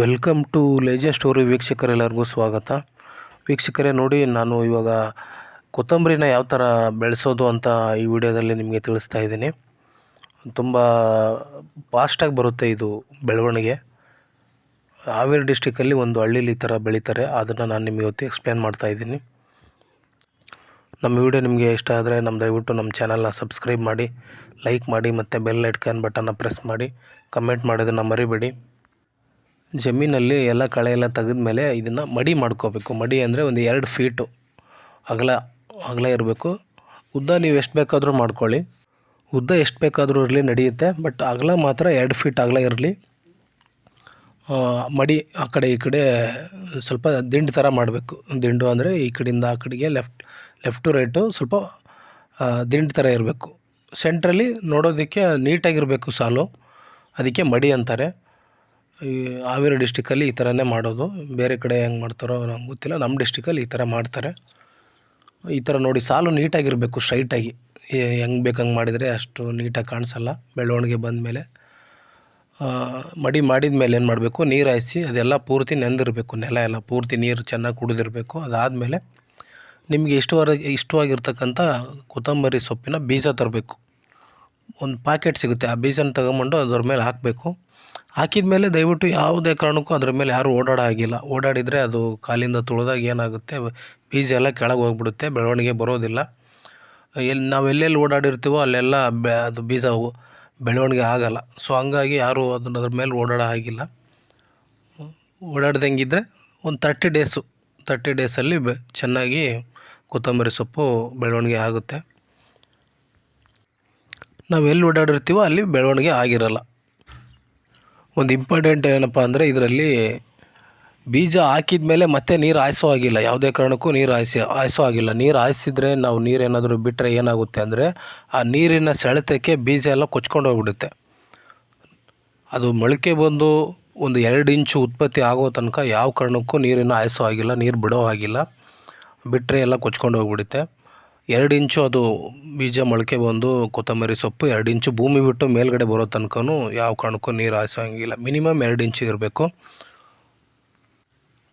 Welcome to ಲೇಜೆ story ವೀಕ್ಷಕರೆಲ್ಲರಿಗೂ ಸ್ವಾಗತ. ವೀಕ್ಷಕರೇ, ನೋಡಿ, ನಾನು ಇವಾಗ ಕೊತ್ತಂಬರಿನ ಯಾವ ಥರ ಬೆಳೆಸೋದು ಅಂತ ಈ ವಿಡಿಯೋದಲ್ಲಿ ನಿಮಗೆ ತಿಳಿಸ್ತಾ ಇದ್ದೀನಿ. ತುಂಬ ಫಾಸ್ಟಾಗಿ ಬರುತ್ತೆ ಇದು ಬೆಳವಣಿಗೆ. ಹಾವೇರಿ ಡಿಸ್ಟಿಕಲ್ಲಿ ಒಂದು ಹಳ್ಳಿಲಿ ಈ ಥರ ಬೆಳೀತಾರೆ. ಅದನ್ನು ನಾನು ನಿಮಗೆ ಇವತ್ತು ಎಕ್ಸ್ಪ್ಲೇನ್ ಮಾಡ್ತಾ ಇದ್ದೀನಿ. ನಮ್ಮ ವಿಡಿಯೋ ನಿಮಗೆ ಇಷ್ಟ ಆದರೆ ನಮ್ಮ ದಯವಿಟ್ಟು ನಮ್ಮ ಚಾನಲ್ನ ಸಬ್ಸ್ಕ್ರೈಬ್ ಮಾಡಿ ಲೈಕ್ ಮಾಡಿ ಮತ್ತು ಬೆಲ್ ಐಟ್ಕನ್ ಬಟನ್ನ ಪ್ರೆಸ್ ಮಾಡಿ. ಕಮೆಂಟ್ ಮಾಡೋದನ್ನು ಮರಿಬೇಡಿ. ಜಮೀನಲ್ಲಿ ಎಲ್ಲ ಕಳೆ ಎಲ್ಲ ತೆಗೆದ್ಮೇಲೆ ಇದನ್ನು ಮಡಿ ಮಾಡ್ಕೋಬೇಕು. ಮಡಿ ಅಂದರೆ ಒಂದು ಎರಡು ಫೀಟು ಅಗಲ ಅಗಲ ಇರಬೇಕು. ಉದ್ದ ನೀವು ಎಷ್ಟು ಬೇಕಾದರೂ ಮಾಡ್ಕೊಳ್ಳಿ. ಉದ್ದ ಎಷ್ಟು ಬೇಕಾದರೂ ಇರಲಿ, ನಡೆಯುತ್ತೆ. ಬಟ್ ಅಗಲ ಮಾತ್ರ ಎರಡು ಫೀಟ್ ಅಗಲ ಇರಲಿ. ಮಡಿ ಆ ಕಡೆ ಈ ಕಡೆ ಸ್ವಲ್ಪ ದಿಂಡು ಥರ ಮಾಡಬೇಕು. ದಿಂಡು ಅಂದರೆ ಈ ಕಡೆಯಿಂದ ಆ ಕಡೆಗೆ ಲೆಫ್ಟ್ ಲೆಫ್ಟ್ ಟು ರೈಟು ಸ್ವಲ್ಪ ದಿಂಡು ಥರ ಇರಬೇಕು. ಸೆಂಟ್ರಲ್ಲಿ ನೋಡೋದಕ್ಕೆ ನೀಟಾಗಿರಬೇಕು ಸಾಲು. ಅದಕ್ಕೆ ಮಡಿ ಅಂತಾರೆ. ಈ ಹಾವೇರಿ ಡಿಸ್ಟಿಕಲ್ಲಿ ಈ ಥರನೇ ಮಾಡೋದು. ಬೇರೆ ಕಡೆ ಹೆಂಗೆ ಮಾಡ್ತಾರೋ ನಂಗೆ ಗೊತ್ತಿಲ್ಲ. ನಮ್ಮ ಡಿಸ್ಟಿಕಲ್ಲಿ ಈ ಥರ ಮಾಡ್ತಾರೆ. ಈ ಥರ ನೋಡಿ ಸಾಲು ನೀಟಾಗಿರಬೇಕು ಸ್ಟ್ರೈಟಾಗಿ. ಹೆಂಗೆ ಬೇಕಂಗೆ ಮಾಡಿದರೆ ಅಷ್ಟು ನೀಟಾಗಿ ಕಾಣಿಸಲ್ಲ. ಬೆಳವಣಿಗೆ ಬಂದಮೇಲೆ ಮಡಿ ಮಾಡಿದ ಮೇಲೆ ಏನು ಮಾಡಬೇಕು? ನೀರು ಹಾಯಿಸಿ ಅದೆಲ್ಲ ಪೂರ್ತಿ ನೆಂದಿರಬೇಕು. ನೆಲ ಎಲ್ಲ ಪೂರ್ತಿ ನೀರು ಚೆನ್ನಾಗಿ ಕುಡಿದಿರಬೇಕು. ಅದಾದಮೇಲೆ ನಿಮಗೆ ಇಷ್ಟವರೆಗೆ ಇಷ್ಟವಾಗಿರ್ತಕ್ಕಂಥ ಕೊತ್ತಂಬರಿ ಸೊಪ್ಪಿನ ಬೀಜ ತರಬೇಕು. ಒಂದು ಪ್ಯಾಕೆಟ್ ಸಿಗುತ್ತೆ. ಆ ಬೀಜನ ತಗೊಂಬಂಡು ಅದ್ರ ಮೇಲೆ ಹಾಕಬೇಕು. ಹಾಕಿದ ಮೇಲೆ ದಯವಿಟ್ಟು ಯಾವುದೇ ಕಾರಣಕ್ಕೂ ಅದ್ರ ಮೇಲೆ ಯಾರೂ ಓಡಾಡೋ ಆಗಿಲ್ಲ. ಓಡಾಡಿದರೆ ಅದು ಕಾಲಿಂದ ತುಳಿದಾಗ ಏನಾಗುತ್ತೆ? ಬೀಜ ಎಲ್ಲ ಕೆಳಗೆ ಹೋಗ್ಬಿಡುತ್ತೆ, ಬೆಳವಣಿಗೆ ಬರೋದಿಲ್ಲ. ಎಲ್ಲಿ ನಾವು ಎಲ್ಲೆಲ್ಲಿ ಓಡಾಡಿರ್ತೀವೋ ಅಲ್ಲೆಲ್ಲ ಬೆ, ಅದು ಬೀಜ ಬೆಳವಣಿಗೆ ಆಗೋಲ್ಲ. ಸೊ ಹಂಗಾಗಿ ಯಾರೂ ಅದನ್ನ ಅದ್ರ ಮೇಲೆ ಓಡಾಡೋ ಆಗಿಲ್ಲ. ಓಡಾಡ್ದಂಗಿದ್ರೆ ಒಂದು ತರ್ಟಿ ಡೇಸು ತರ್ಟಿ ಡೇಸಲ್ಲಿ ಬೆ, ಚೆನ್ನಾಗಿ ಕೊತ್ತಂಬರಿ ಸೊಪ್ಪು ಬೆಳವಣಿಗೆ ಆಗುತ್ತೆ. ನಾವು ಎಲ್ಲಿ ಓಡಾಡಿರ್ತೀವೋ ಅಲ್ಲಿ ಬೆಳವಣಿಗೆ ಆಗಿರಲ್ಲ. ಒಂದು ಇಂಪಾರ್ಟೆಂಟ್ ಏನಪ್ಪ ಅಂದರೆ ಇದರಲ್ಲಿ ಬೀಜ ಹಾಕಿದ ಮೇಲೆ ಮತ್ತೆ ನೀರು ಹಾಯಿಸೋ ಆಗಿಲ್ಲ ಯಾವುದೇ ಕಾರಣಕ್ಕೂ ನೀರು ಹಾಯಿಸಿ ಹಾಯಿಸೋ ಆಗಿಲ್ಲ ನೀರು ಹಾಯಿಸಿದ್ರೆ ನಾವು ನೀರೇನಾದರೂ ಬಿಟ್ಟರೆ ಏನಾಗುತ್ತೆ ಅಂದರೆ ಆ ನೀರಿನ ಸೆಳೆತಕ್ಕೆ ಬೀಜ ಎಲ್ಲ ಕೊಚ್ಕೊಂಡು ಹೋಗ್ಬಿಡುತ್ತೆ. ಅದು ಮೊಳಕೆ ಬಂದು ಒಂದು ಎರಡು ಇಂಚು ಉತ್ಪತ್ತಿ ಆಗೋ ತನಕ ಯಾವ ಕಾರಣಕ್ಕೂ ನೀರಿನ ಹಾಯಿಸೋ ಆಗಿಲ್ಲ ನೀರು ಬಿಡೋ ಆಗಿಲ್ಲ ಬಿಟ್ಟರೆ ಎಲ್ಲ ಕೊಚ್ಕೊಂಡು ಹೋಗ್ಬಿಡುತ್ತೆ. ಎರಡು ಇಂಚು ಅದು ಬೀಜ ಮೊಳಕೆ ಬಂದು ಕೊತ್ತಂಬರಿ ಸೊಪ್ಪು, ಎರಡು ಇಂಚು ಭೂಮಿ ಬಿಟ್ಟು ಮೇಲ್ಗಡೆ ಬರೋ ತನಕನೂ ಯಾವ ಕಾರಣಕ್ಕೂ ನೀರು ಹಾಯಿಸೋ ಹಂಗಿಲ್ಲ. ಮಿನಿಮಮ್ ಎರಡು ಇಂಚು ಇರಬೇಕು.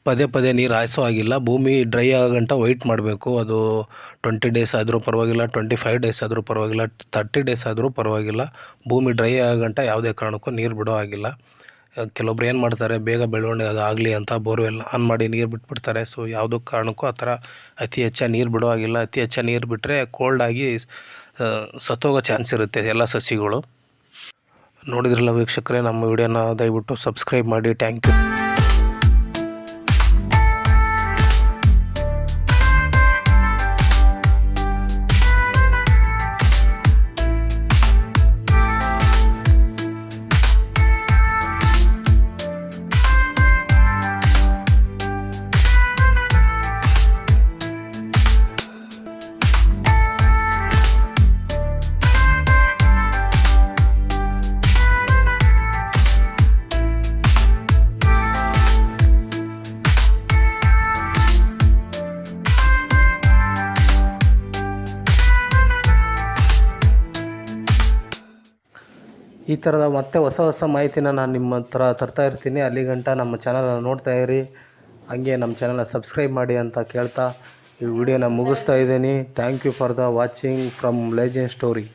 ಪದೇ ಪದೇ ನೀರು ಹಾಯಿಸೋ ಆಗಿಲ್ಲ ಭೂಮಿ ಡ್ರೈ ಆಗಂಟ ವೈಟ್ ಮಾಡಬೇಕು. ಅದು ಟ್ವೆಂಟಿ ಡೇಸ್ ಆದರೂ ಪರವಾಗಿಲ್ಲ ಟ್ವೆಂಟಿ ಫೈವ್ ಡೇಸ್ ಆದರೂ ಪರವಾಗಿಲ್ಲ ತರ್ಟಿ ಡೇಸ್ ಆದರೂ ಪರವಾಗಿಲ್ಲ. ಭೂಮಿ ಡ್ರೈ ಆಗಂಟ ಯಾವುದೇ ಕಾರಣಕ್ಕೂ ನೀರು ಬಿಡೋ ಆಗಿಲ್ಲ ಕೆಲವೊಬ್ರು ಏನು ಮಾಡ್ತಾರೆ ಬೇಗ ಬೆಳವಣಿಗೆ ಆಗಲಿ ಅಂತ ಬೋರ್ವೆಲ್ ಆನ್ ಮಾಡಿ ನೀರು ಬಿಟ್ಬಿಡ್ತಾರೆ. ಸೊ ಯಾವುದೋ ಕಾರಣಕ್ಕೂ ಆ ಥರ ಅತಿ ಹೆಚ್ಚಾಗಿ ನೀರು ಆಗಿಲ್ಲ ಅತಿ ಹೆಚ್ಚಾಗಿ ನೀರು ಬಿಟ್ಟರೆ ಕೋಲ್ಡ್ ಆಗಿ ಅಹ್, ಸತ್ತೋಗೋ ಚಾನ್ಸ್ ಇರುತ್ತೆ ಎಲ್ಲ ಸಸಿಗಳು. ನೋಡಿದ್ರಲ್ಲ ವೀಕ್ಷಕರೇ ನಮ್ಮ ವಿಡಿಯೋನ ದಯವಿಟ್ಟು ಸಬ್ಸ್ಕ್ರೈಬ್ ಮಾಡಿ. ಥ್ಯಾಂಕ್ ಯು ಈ ಥರದ ಮತ್ತೆ ಹೊಸ ಹೊಸ ಮಾಹಿತಿನ ನಾನು ನಿಮ್ಮ ಹತ್ರ ತರ್ತಾ ಇರ್ತೀನಿ. ಅಲ್ಲಿಗಂಟ ನಮ್ಮ ಚಾನಲನ್ನು ನೋಡ್ತಾ ಇರಿ. ಹಂಗೆ ನಮ್ಮ ಚಾನಲ್ನ ಸಬ್ಸ್ಕ್ರೈಬ್ ಮಾಡಿ ಅಂತ ಕೇಳ್ತಾ ಈ ವಿಡಿಯೋನ ಮುಗಿಸ್ತಾ ಇದ್ದೀನಿ. Thank you for the watching from legend story